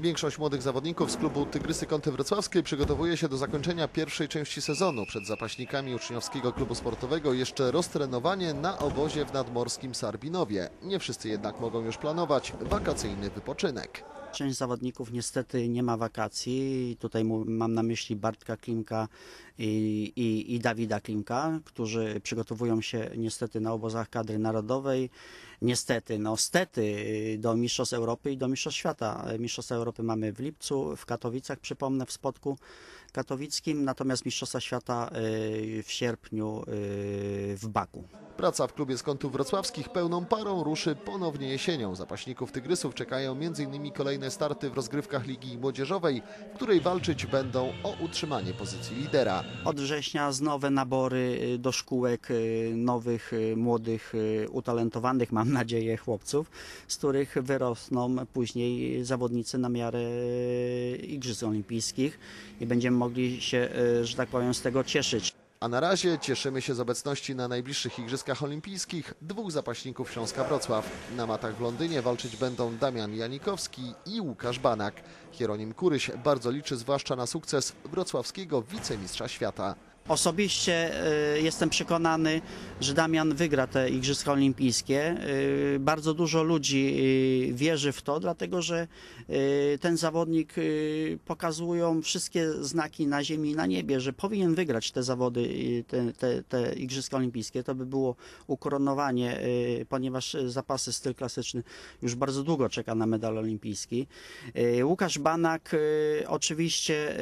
Większość młodych zawodników z klubu Tygrysy Kąty Wrocławskiej przygotowuje się do zakończenia pierwszej części sezonu. Przed zapaśnikami uczniowskiego klubu sportowego jeszcze roztrenowanie na obozie w nadmorskim Sarbinowie. Nie wszyscy jednak mogą już planować wakacyjny wypoczynek. Część zawodników niestety nie ma wakacji. Tutaj mam na myśli Bartka Klimka i, i, i Dawida Klimka, którzy przygotowują się niestety na obozach kadry narodowej. Niestety, no stety do Mistrzostw Europy i do Mistrzostw Świata. Mistrzostwa Europy mamy w lipcu w Katowicach, przypomnę, w Spodku Katowickim, natomiast Mistrzostwa Świata y, w sierpniu y, w Baku. Praca w klubie z kątów wrocławskich pełną parą ruszy ponownie jesienią. Zapaśników Tygrysów czekają m.in. kolejne starty w rozgrywkach Ligi Młodzieżowej, w której walczyć będą o utrzymanie pozycji lidera. Od września nowe nabory y, do szkółek y, nowych, y, młodych, utalentowanych, mam nadzieję, chłopców, z których wyrosną później zawodnicy na miarę Igrzysk Olimpijskich i będziemy mogli się, że tak powiem, z tego cieszyć. A na razie cieszymy się z obecności na najbliższych Igrzyskach Olimpijskich dwóch zapaśników Śląska Wrocław. Na matach w Londynie walczyć będą Damian Janikowski i Łukasz Banak. Hieronim Kuryś bardzo liczy zwłaszcza na sukces wrocławskiego wicemistrza świata. Osobiście y, jestem przekonany, że Damian wygra te Igrzyska Olimpijskie. Y, Bardzo dużo ludzi y, wierzy w to, dlatego że ten zawodnik pokazują wszystkie znaki na ziemi i na niebie, że powinien wygrać te zawody, te, te, te Igrzyska Olimpijskie. To by było ukoronowanie, ponieważ zapasy styl klasyczny już bardzo długo czeka na medal olimpijski. Łukasz Banak oczywiście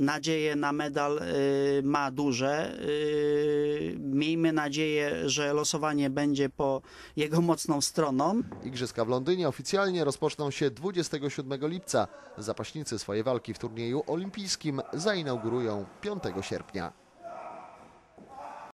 nadzieje na medal y, ma duże. Y, Miejmy nadzieję, że losowanie będzie po jego mocną stroną. Igrzyska w Londynie oficjalnie rozpoczną się 27 lipca. Zapaśnicy swoje walki w turnieju olimpijskim zainaugurują 5 sierpnia.